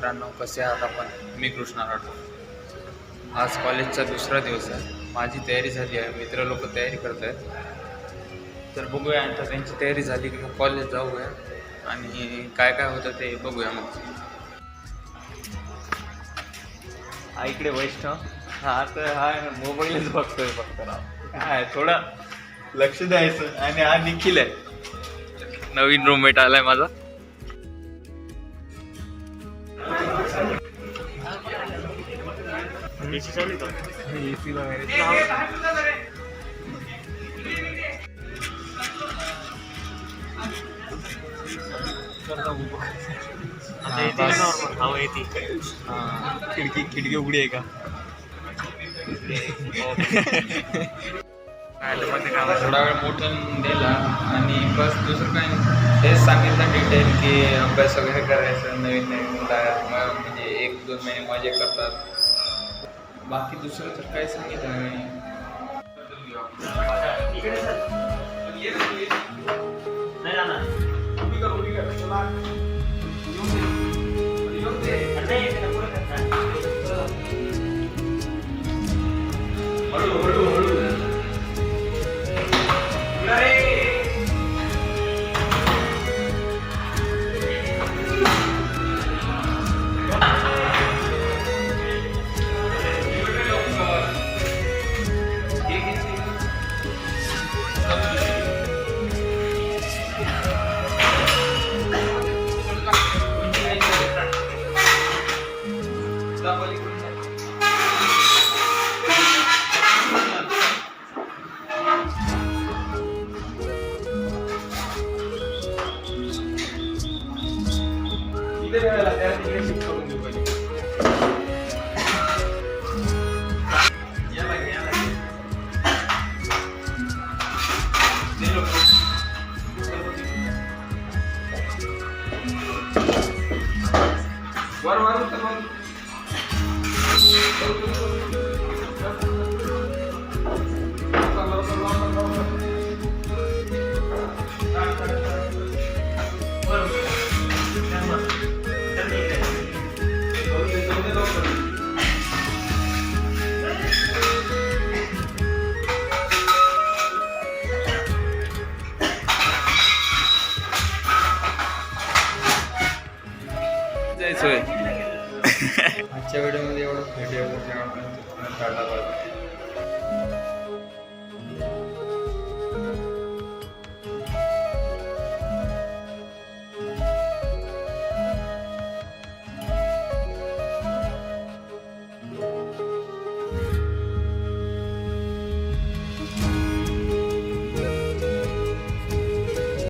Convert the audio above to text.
मित्रांनो कसे आहात आपण? मी कृष्णा राठोड. आज कॉलेजचा दुसरा दिवस आहे. माझी तयारी झाली आहे. मित्र लोक तयारी करत आहेत. तर बघूया आता त्यांची तयारी झाली की मग कॉलेज जाऊया आणि काय काय होतं ते बघूया मग. हा इकडे वैष्णव. हा तर हा मोबाईलच बघतोय फक्त. राव काय थोडं लक्ष द्यायचं. आणि हा निखिल आहे. नवीन रूममेट आलाय माझा. वगैरे. खिडकी खिडकी उघडी आहे का थोडा वेळ मोठं दिला आणि बस दुसरं काही. तेच सांगितलं डिटेल की अभ्यास वगैरे करायचं नवीन नवीन म्हणजे एक दोन महिने मजे करतात बाकी दुसरं तर काही सांगितलं नाही Quíteme de la que Ya la que, ya la que. Pues. Guarda, guarda. सोय आजच्या व्हिडिओमध्ये एवढं भेटेल